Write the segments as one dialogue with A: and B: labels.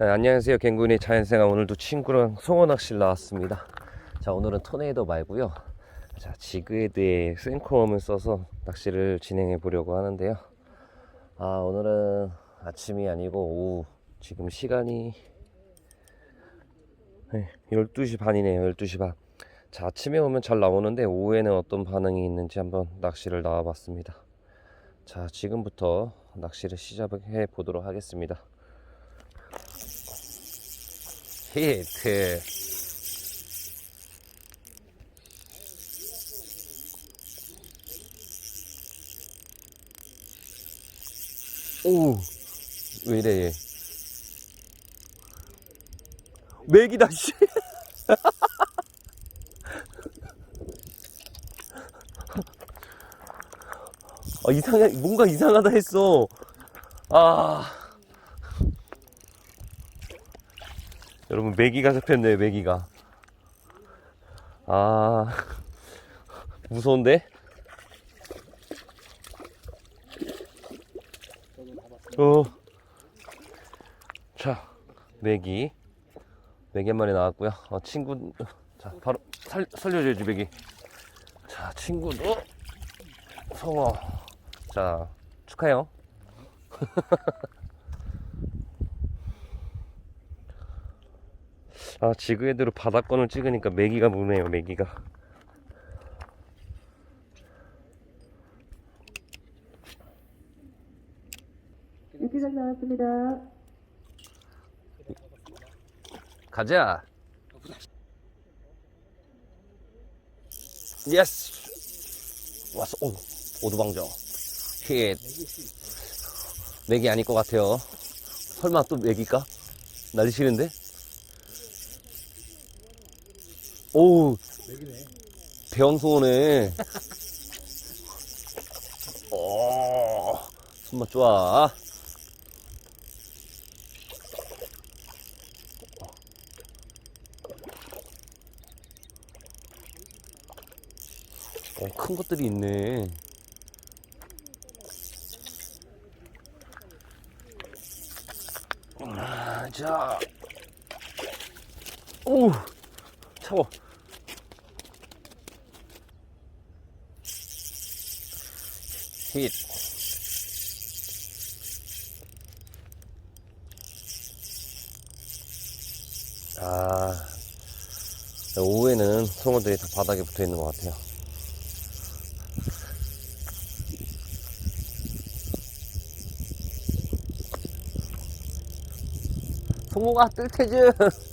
A: 네, 안녕하세요. 갱군의 자연생활 오늘도 친구랑 송어 낚시를 나왔습니다. 자 오늘은 토네이도 말고요. 자 지그헤드에 생크웜을 써서 낚시를 진행해 보려고 하는데요. 아 오늘은 아침이 아니고 오후. 지금 시간이 네, 12시 반이네요 12시 반 자 아침에 오면 잘 나오는데 오후에는 어떤 반응이 있는지 한번 낚시를 나와 봤습니다. 자 지금부터 낚시를 시작해 보도록 하겠습니다 히트 오 왜 이래 얘. 맥이다 씨. 아, 이상해. 뭔가 이상하다 했어. 아 여러분 메기가 잡혔네요 메기가. 아 무서운데? 어 자 메기. 메기 한 마리 나왔고요. 어, 친구 자 바로 살, 살려줘야지 메기. 자 친구도 성어 자 축하해요 아 지그헤드로 바닥권을 찍으니까 메기가 무네요 메기가
B: 육개장 나왔습니다.
A: 가자 예스 왔어 오 오두방정 힛 메기 아닐 것 같아요 설마 또 메기일까? 날이 싫은데? 오우 배왕소네 오 손맛 좋아 어, 큰 것들이 있네. 아, 자. 오! 차워. 힛. 아, 오후에는 송어들이 다 바닥에 붙어 있는 것 같아요. 송호가 뜰 테즈.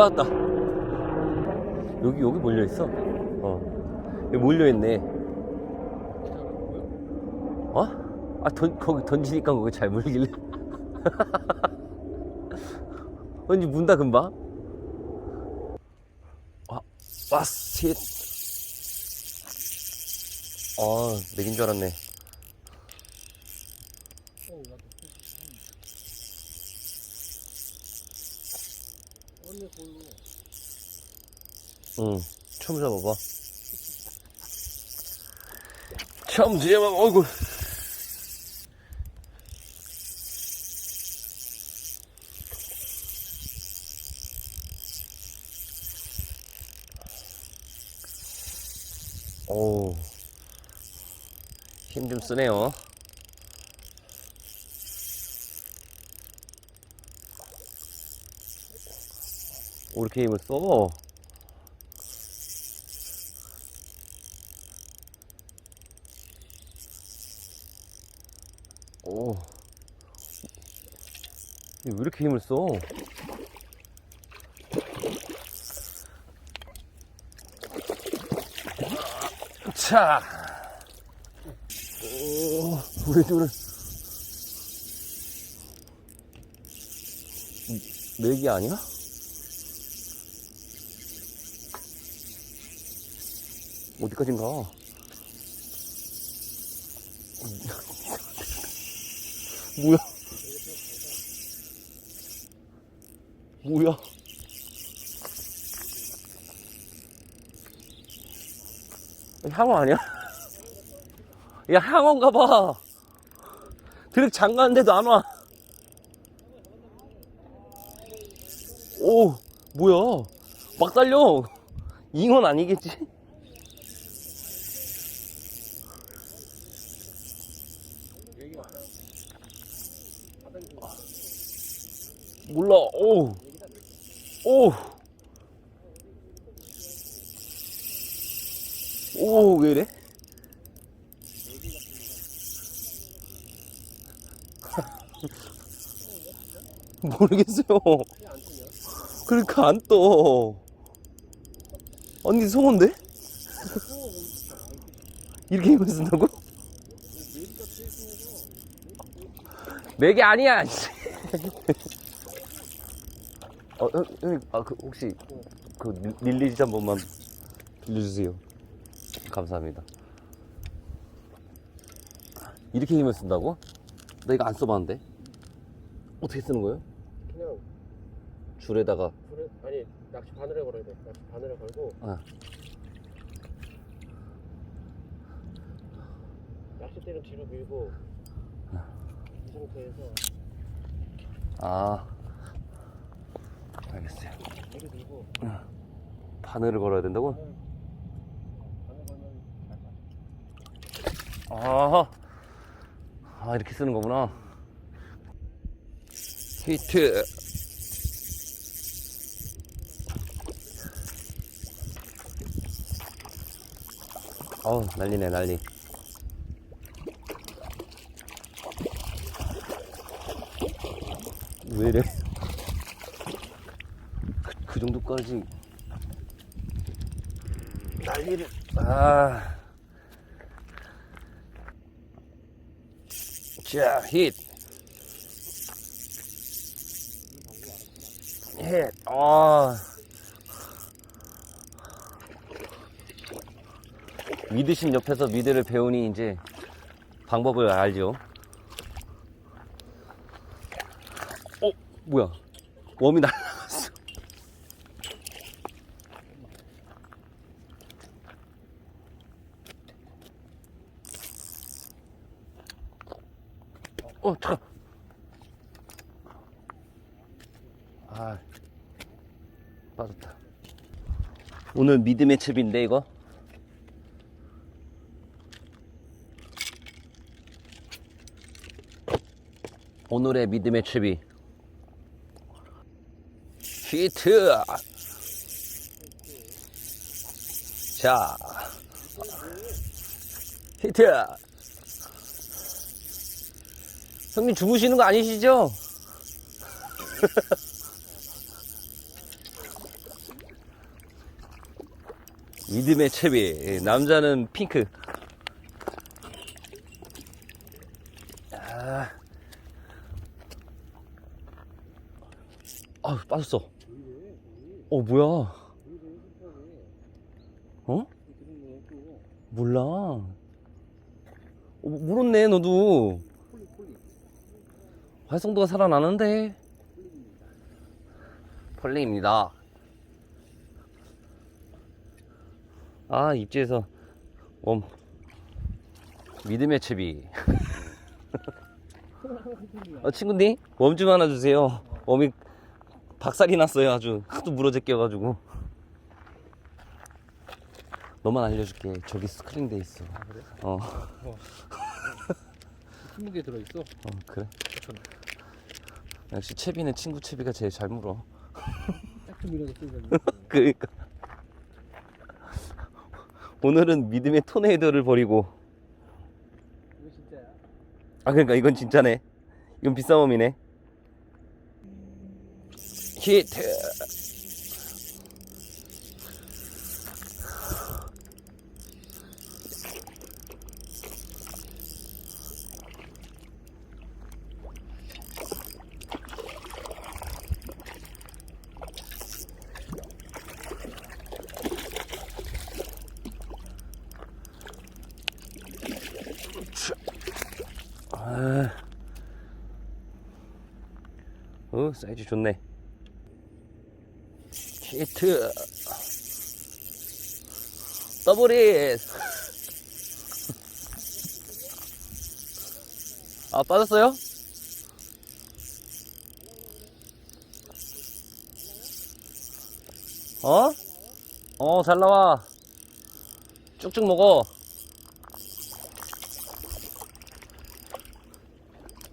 A: 오 빠졌다. 여기 여기 몰려 있어? 어. 여기 몰려 있네. 어? 아 던, 거기 던지니까 거기 잘 물길래. 왠지 문다 금방? 아 와씨 아 맥인 줄 알았네 응. 처음 잡아봐. 처음 잡아봐 어이구. 오우. 힘좀 쓰네요. 오 이렇게 힘을 써 왜 이렇게 힘을 써? 자. 오, 왜 저래? 맥이 아니야? 어디까진가? 뭐야? 뭐야? 향어 아니야? 야 향어인가 봐. 드랙 잠가는데도 안 와. 오 뭐야? 막 달려. 잉어는 아니겠지? 몰라. 오. 오. 오, 왜 이래? 모르겠어요. 그러니까 안 떠. 언니 송어인데? 이렇게 힘을 쓴다고? 맥이 아니야. 씨. 어, 형, 형님, 아, 그, 혹시, 그, 릴- 릴리지 한 번만 빌려주세요. 감사합니다. 이렇게 힘을 쓴다고? 나 이거 안 써봤는데? 어떻게 쓰는 거예요?
C: 그냥
A: 줄에다가,
C: 불에 아니 낚시 바늘에 걸어야 돼. 낚시 바늘에 걸고
A: 아,
C: 낚싯대는 뒤로 밀고 이 상태에서
A: 아. 알겠어요. 바늘을 걸어야 된다고? 아, 아 이렇게 쓰는 거구나. 히트. 어우 난리네 난리. 왜 이래? 그, 정도까지 난리를. 아. 자, 힛. 힛. 아. 미드신 옆에서 미드를 배우니 이제 방법을 알죠. 어, 뭐야? 웜이 날라갔 어. 어, 잠깐. 아, 빠졌다. 오늘 미드의 첩인데 이거? 오늘의 믿음의 첩이 히트. 자, 히트. 형님 주무시는 거 아니시죠? 믿음의 채비. 남자는 핑크. 아, 아 빠졌어. 어 뭐야? 어? 몰라. 어, 물었네 너도 활성도가 살아나는데. 펄링입니다. 아 입지에서 웜 믿음의 채비. 어, 친구님 웜 좀 하나 주세요. 웜이 박살이 났어요 아주. 하도 물어 제껴가지고. 너만 알려줄게. 저기 스크린 돼 있어.
C: 아 그래?
A: 어,
C: 20개 들어 있어.
A: 어 그래 역시 채비는 친구 채비가 제일 잘 물어.
C: 쓰면.
A: 그러니까. 오늘은 믿음의 토네이도를 버리고. 아 그러니까 이건 진짜네. 이건 비싼 웜이네. 히트 오 사이즈 좋네. 히트. 더블릿 아 빠졌어요? 어? 어 잘 나와. 쭉쭉 먹어.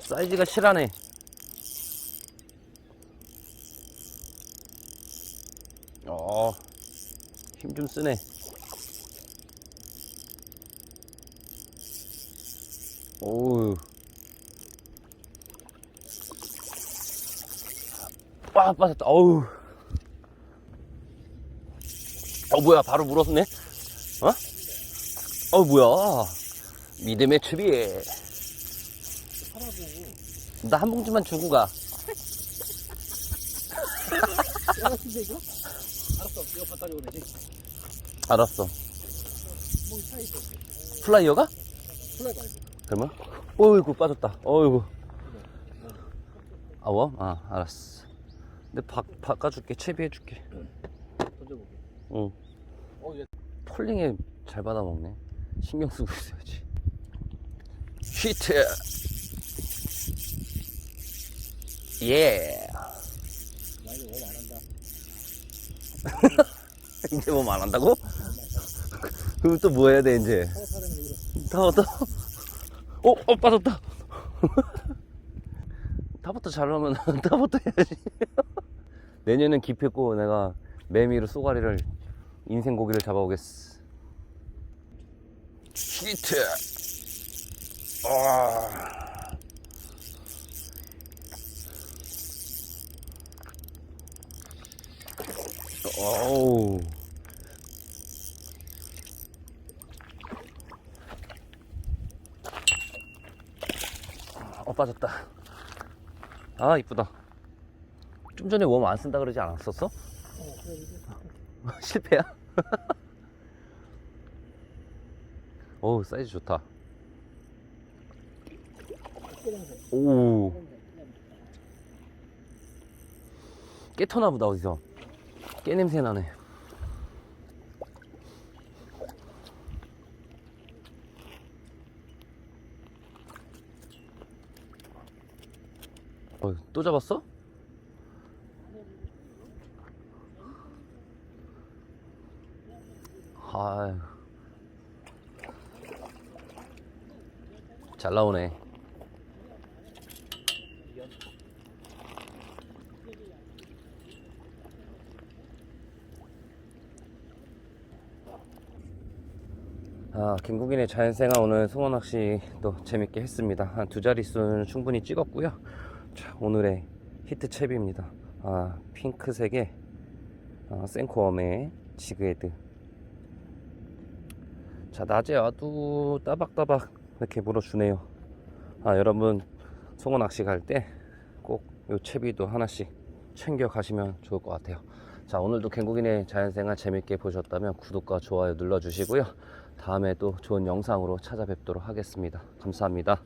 A: 사이즈가 실하네 어, 힘 좀 쓰네. 오우. 와, 빠졌다. 어우. 어, 뭐야, 바로 물었네? 어? 어, 뭐야. 믿음의 추비. 나한 봉지만 주고 가.
C: 알았어. 이거 바닥에 오래지.
A: 알았어. 플라이어가?
C: 플라이 말고.
A: 그러면? 어이구, 빠졌다. 어이구. 아, 워? 아, 알았어. 근데 바, 바꿔줄게. 채비해줄게.
C: 던져보게.
A: 응. 폴링에 잘 받아먹네. 신경 쓰고 있어야지. 히트! 예! 이제 뭐안 한다고? 그럼 또 뭐 해야 돼, 이제?
C: 타워 타는 거 이거.
A: 다 왔다. 어, 어, 빠졌다. 다부터 잘 나오면 다부터 해야지. 내년엔 기필코 내가 매미로 쏘가리를 인생 고기를 잡아오겠어. 히트. 아. 어우. 빠졌다 아 이쁘다 좀 전에 웜 안 쓴다 그러지 않았었어?
C: 어.
A: 실패야? 어우 사이즈 좋다. 오 깨터나 보다 어디서 깨 냄새 나네 어, 또 잡았어? 아유 잘 나오네 아, 김국인의 자연생활 오늘 송어낚시 또 재밌게 했습니다. 한 두 자릿수는 충분히 찍었고요. 자, 오늘의 히트 채비입니다. 아, 핑크색의 아, 생코엄의 지그헤드. 자, 낮에 와도 따박따박 이렇게 물어주네요. 아, 여러분 송어 낚시 갈 때꼭이 채비도 하나씩 챙겨 가시면 좋을 것 같아요. 자, 오늘도 갱국인의 자연생활 재밌게 보셨다면 구독과 좋아요 눌러주시고요. 다음에 또 좋은 영상으로 찾아뵙도록 하겠습니다. 감사합니다.